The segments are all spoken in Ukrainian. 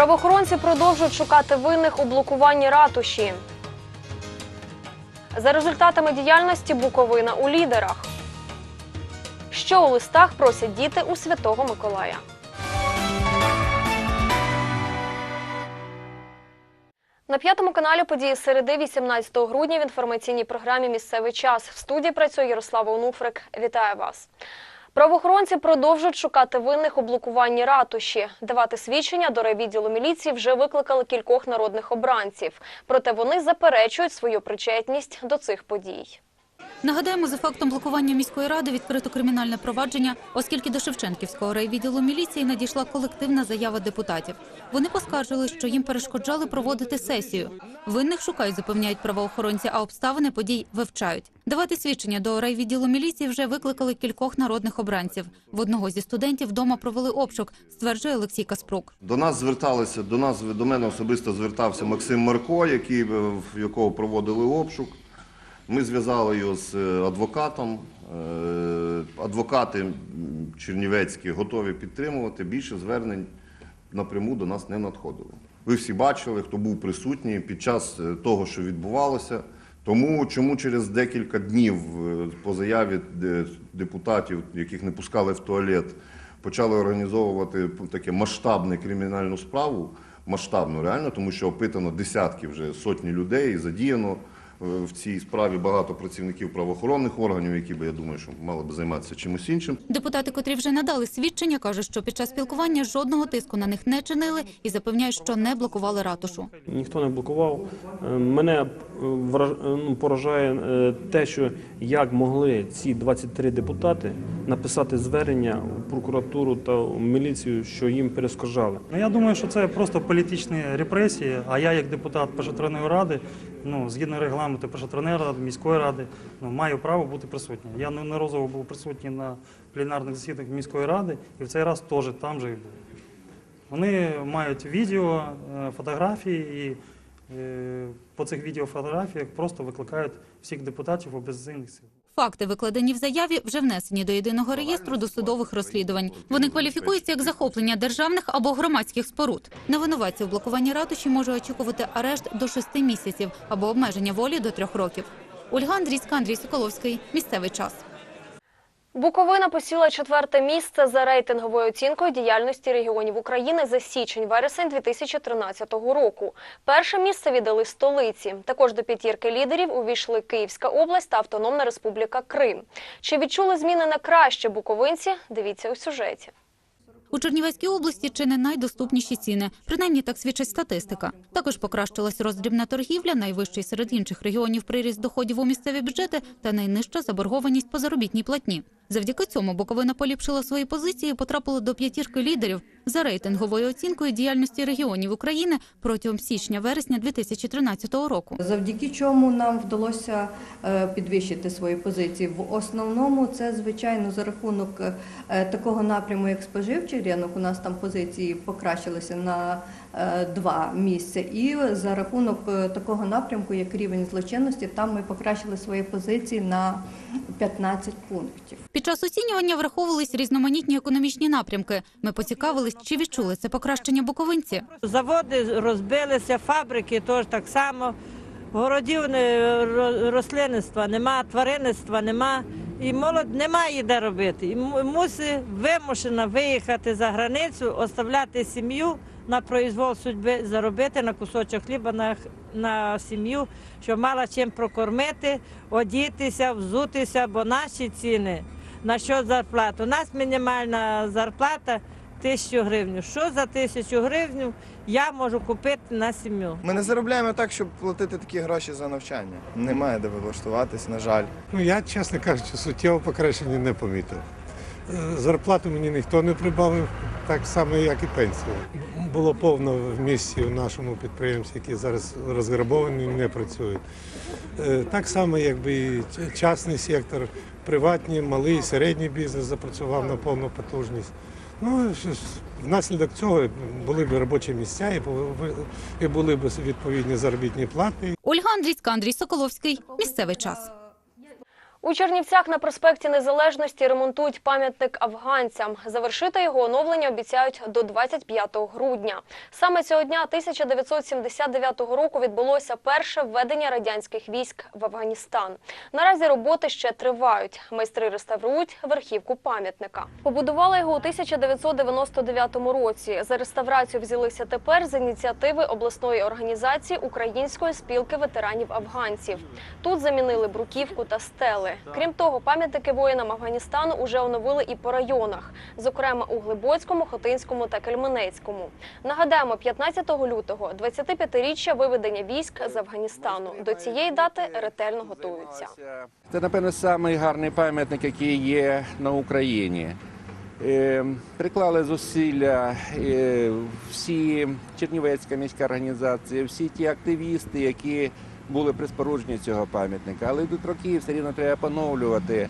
Правоохоронці продовжують шукати винних у блокуванні ратуші. За результатами діяльності Буковина у лідерах. Що у листах просять діти у Святого Миколая? На п'ятому каналі події середи 18 грудня в інформаційній програмі Місцевий час в студії працює Ярослава Онуфрик. Вітаю вас. Правоохоронці продовжують шукати винних у блокуванні ратуші. Давати свідчення до райвідділу міліції вже викликали кількох народних обранців. Проте вони заперечують свою причетність до цих подій. Нагадаємо, за фактом блокування міської ради відкрито кримінальне провадження, оскільки до Шевченківського райвідділу міліції надійшла колективна заява депутатів. Вони поскаржили, що їм перешкоджали проводити сесію. Винних шукають, запевняють правоохоронці, а обставини подій вивчають. Давати свідчення до райвідділу міліції вже викликали кількох народних обранців. В одного зі студентів вдома провели обшук, стверджує Олексій Каспрук. До нас зверталися, до нас до мене особисто звертався Максим Марко, який, е, в якого проводили обшук. Ми зв'язали його з е, адвокатом. Е, Адвокати чернівецькі готові підтримувати. Більше звернень напряму до нас не надходило. Ви всі бачили, хто був присутній під час е, того, що відбувалося. Тому чому через декілька днів по заяві депутатів, яких не пускали в туалет, почали організовувати таке масштабне кримінальну справу, масштабну реально, тому що опитано десятки вже сотні людей, задіяно в цій справі багато працівників правоохоронних органів, які би я думаю, що мали би займатися чимось іншим. Депутати, котрі вже надали свідчення, кажуть, що під час спілкування жодного тиску на них не чинили і запевняють, що не блокували ратушу. Ніхто не блокував. Е, Мене е, е, ну, поражає е, те, що як могли ці 23 депутати написати звернення в прокуратуру та в міліцію, що їм перескажали. Ну, я думаю, що це просто політичні репресії. А я, як депутат Пошатреної ради, ну згідно регламенту Пошатреної ради, міської ради, ну маю право бути присутнім. Я неодноразово був присутній на пленарних засіданнях міської ради, і в цей раз теж там же і був. Вони мають відео, е, фотографії, і е, по цих відео фотографіях просто викликають всіх депутатів опозиційних сил. Факти, викладені в заяві, вже внесені до єдиного реєстру досудових розслідувань. Вони кваліфікуються як захоплення державних або громадських споруд. Невинуватці у блокуванні ратуші може очікувати арешт до шести місяців або обмеження волі до трьох років. Ольга Андрійська, Андрій Соколовський. Місцевий час. Буковина посіла четверте місце за рейтинговою оцінкою діяльності регіонів України за січень-вересень 2013 року. Перше місце віддали столиці. Також до п'ятірки лідерів увійшли Київська область та Автономна Республіка Крим. Чи відчули зміни на краще буковинці? Дивіться у сюжеті. У Чернівецькій області чи не найдоступніші ціни, принаймні так свідчить статистика. Також покращилась роздрібна торгівля, найвищий серед інших регіонів приріст доходів у місцеві бюджети та найнижча заборгованість по заробітній платні. Завдяки цьому Буковина поліпшила свої позиції, і потрапила до п'ятірки лідерів за рейтинговою оцінкою діяльності регіонів України протягом січня-вересня 2013 року. Завдяки чому нам вдалося е, підвищити свої позиції. В основному це звичайно за рахунок е, такого напряму, як споживчий ринок. У нас там позиції покращилися на е, два місця. І за рахунок такого напрямку, як рівень злочинності, там ми покращили свої позиції на 15 пунктів. Під час оцінювання враховувались різноманітні економічні напрямки. Ми поцікавились, чи відчули це покращення буковинці. Заводи розбилися, фабрики теж так само. Городів рослинництва нема, тваринництва нема. І молодь немає де робити. І му- мусить вимушена виїхати за границю, оставляти сім'ю на произвол судьби, заробити на кусочок хліба на, на сім'ю, щоб мала чим прокормити, одітися, взутися, бо наші ціни на що зарплату. У нас мінімальна зарплата тисячу гривень. Що за тисячу гривень я можу купити на сім'ю? Ми не заробляємо так, щоб платити такі гроші за навчання. Немає де влаштуватись, на жаль. Ну, я, чесно кажучи, суттєво покращення не помітив. Зарплату мені ніхто не прибавив, так само, як і пенсію. Було повно в місті у нашому підприємстві, які зараз розграбовані не працюють. Е, Так само, якби і частний сектор, приватні, малий, середній бізнес запрацював на повну потужність. Ну, внаслідок цього були б робочі місця і були б відповідні заробітні плати. Ольга Андрійська, Андрій Соколовський. Місцевий час. У Чернівцях на проспекті Незалежності ремонтують пам'ятник афганцям. Завершити його оновлення обіцяють до 25 грудня. Саме цього дня 1979 року відбулося перше введення радянських військ в Афганістан. Наразі роботи ще тривають. Майстри реставрують верхівку пам'ятника. Побудували його у 1999 році. За реставрацію взялися тепер з ініціативи обласної організації Української спілки ветеранів афганців. Тут замінили бруківку та стели. Крім того, пам'ятники воїнам Афганістану уже оновили і по районах, зокрема у Глибоцькому, Хотинському та Кельменецькому. Нагадаємо, 15 лютого 25-річчя виведення військ з Афганістану. До цієї дати ретельно готуються. Це, напевно, самий гарний пам'ятник, який є на Україні. Е, Приклали зусилля е, всі Чернівецька міська організація, всі ті активісти, які були при спорудженні цього пам'ятника. Але йдуть роки, все рівно треба поновлювати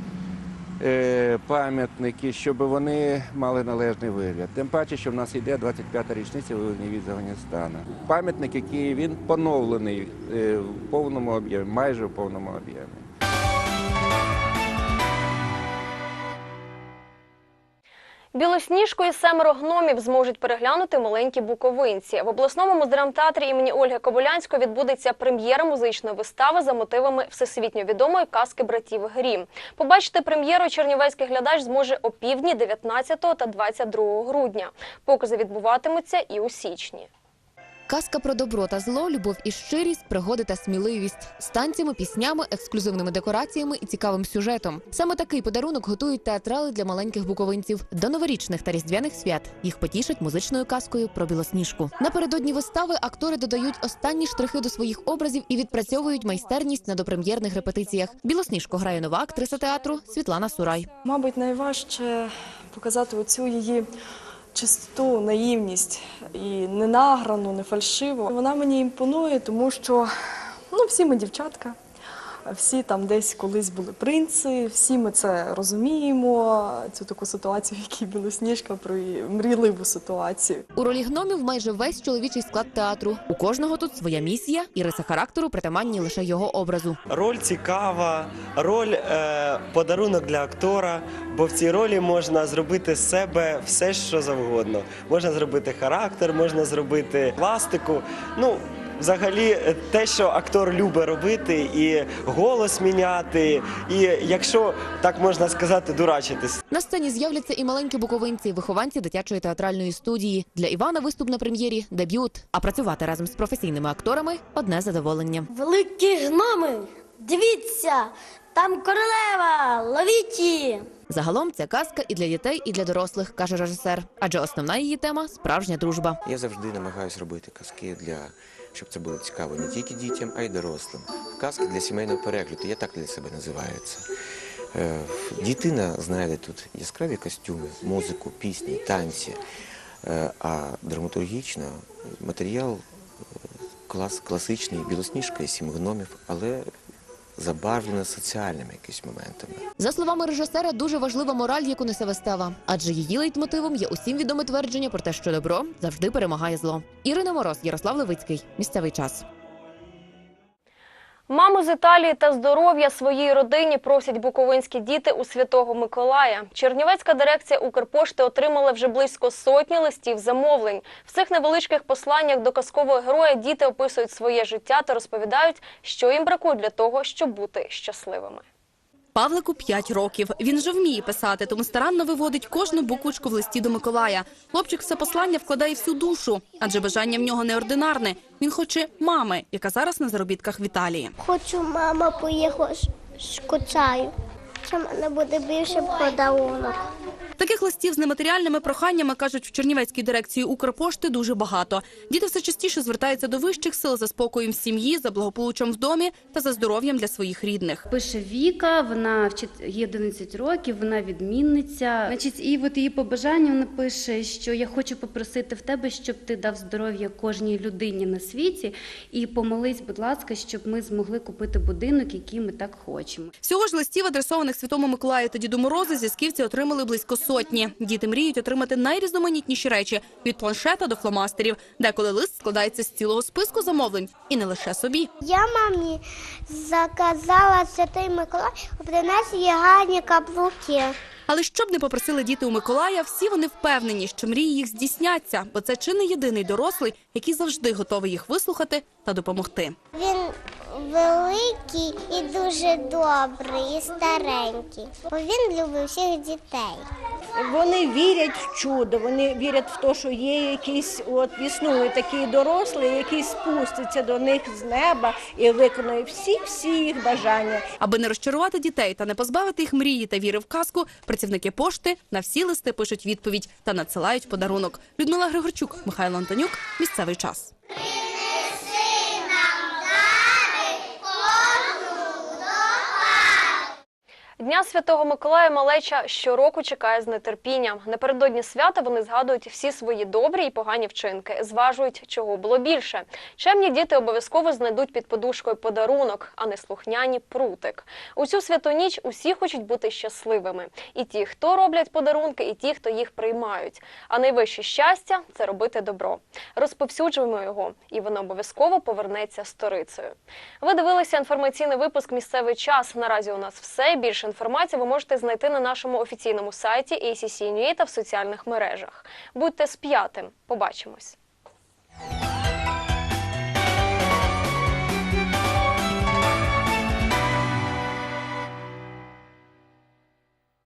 е, пам'ятники, щоб вони мали належний вигляд. Тим паче, що в нас йде 25-та річниця вивезення від Афганістану. Пам'ятник, який він поновлений е, в повному об'ємі, майже в повному об'ємі. Білосніжку і семеро гномів зможуть переглянути маленькі буковинці. В обласному драмтеатрі імені Ольги Кобилянської відбудеться прем'єра музичної вистави за мотивами всесвітньо відомої казки братів Грім. Побачити прем'єру чернівецький глядач зможе о півдні 19 та 22 грудня. Покази відбуватимуться і у січні. Казка про добро та зло, любов і щирість, пригоди та сміливість з танцями, піснями, ексклюзивними декораціями і цікавим сюжетом. Саме такий подарунок готують театрали для маленьких буковинців до новорічних та різдвяних свят. Їх потішать музичною казкою про білосніжку. Напередодні вистави актори додають останні штрихи до своїх образів і відпрацьовують майстерність на допрем'єрних репетиціях. Білосніжку грає нова актриса театру Світлана Сурай. Мабуть, найважче показати оцю її чистоту, наївність і не награну, не фальшиву. Вона мені імпонує, тому що ну, всі ми дівчатка, всі там десь колись були принци, всі ми це розуміємо, цю таку ситуацію, в якій білосніжка про її мрійливу ситуацію. У ролі гномів майже весь чоловічий склад театру. У кожного тут своя місія і риса характеру притаманні лише його образу. Роль цікава, роль е, подарунок для актора, бо в цій ролі можна зробити з себе все, що завгодно. Можна зробити характер, можна зробити пластику. Ну, взагалі, е, те, що актор любить робити, і голос міняти, і якщо так можна сказати, дурачитись. На сцені з'являться і маленькі буковинці, вихованці дитячої театральної студії. Для Івана виступ на прем'єрі дебют. А працювати разом з професійними акторами одне задоволення. Великі гноми, дивіться, там королева, ловіть її. Загалом ця казка і для дітей, і для дорослих, каже режисер. Адже основна її тема справжня дружба. Я завжди намагаюся робити казки для щоб це було цікаво не тільки дітям, а й дорослим. Казки для сімейного перегляду. Я так для себе називаю це. Дітина знайде тут яскраві костюми, музику, пісні, танці. Е, А драматургічно матеріал е, клас, класичний, білосніжка і сім гномів, але забарвлена соціальними якісь моментами. За словами режисера, дуже важлива мораль, яку несе вистава, адже її лейтмотивом є усім відоме твердження про те, що добро завжди перемагає зло. Ірина Мороз, Ярослав Левицький. Місцевий час. Маму з Італії та здоров'я своїй родині просять буковинські діти у Святого Миколая. Чернівецька дирекція Укрпошти отримала вже близько сотні листів замовлень. В цих невеличких посланнях до казкового героя діти описують своє життя та розповідають, що їм бракує для того, щоб бути щасливими. Павлику 5 років. Він вже вміє писати, тому старанно виводить кожну буквочку в листі до Миколая. Хлопчик все послання вкладає всю душу, адже бажання в нього неординарне. Він хоче мами, яка зараз на заробітках в Італії. Хочу, мама, поїхала, шкучаю. Це мене буде більше подарунок. Таких листів з нематеріальними проханнями кажуть в Чернівецькій дирекції Укрпошти дуже багато. Діти все частіше звертаються до вищих сил за спокоєм в сім'ї, за благополуччям в домі та за здоров'ям для своїх рідних. Пише Віка, вона вчить їй 11 років, вона відмінниця. Значить, і от її побажання вона пише, що я хочу попросити в тебе, щоб ти дав здоров'я кожній людині на світі, і помолись, будь ласка, щоб ми змогли купити будинок, який ми так хочемо. Всього ж листів, адресованих Святому Миколаю та Діду Морозу, зв'язківці отримали близько сотні. Діти мріють отримати найрізноманітніші речі від планшета до фломастерів. Деколи лист складається з цілого списку замовлень і не лише собі. Я мамі заказала Святий Миколай, принес їй гарні каблуки. Але щоб не попросили діти у Миколая, всі вони впевнені, що мрії їх здійсняться, бо це чи не єдиний дорослий, який завжди готовий їх вислухати та допомогти. Він великий і дуже добрий, і старенький. Бо він любить всіх дітей. Вони вірять в чудо, вони вірять в те, що є якийсь, от існує такий дорослий, який спуститься до них з неба і виконує всі всі їх бажання. Аби не розчарувати дітей та не позбавити їх мрії та віри в казку, працівники пошти на всі листи пишуть відповідь та надсилають подарунок. Людмила Григорчук, Михайло Антонюк. Місцевий час. Дня Святого Миколая малеча щороку чекає з нетерпінням. Напередодні свята вони згадують всі свої добрі і погані вчинки, зважують, чого було більше. Чемні діти обов'язково знайдуть під подушкою подарунок, а не слухняні прутик. У цю святу ніч усі хочуть бути щасливими. І ті, хто роблять подарунки, і ті, хто їх приймають. А найвище щастя це робити добро. Розповсюджуємо його, і воно обов'язково повернеться сторицею. Ви дивилися інформаційний випуск Місцевий час. Наразі у нас все. Більше інформацію ви можете знайти на нашому офіційному сайті ACC.ua та в соціальних мережах. Будьте сп'ятим. Побачимось.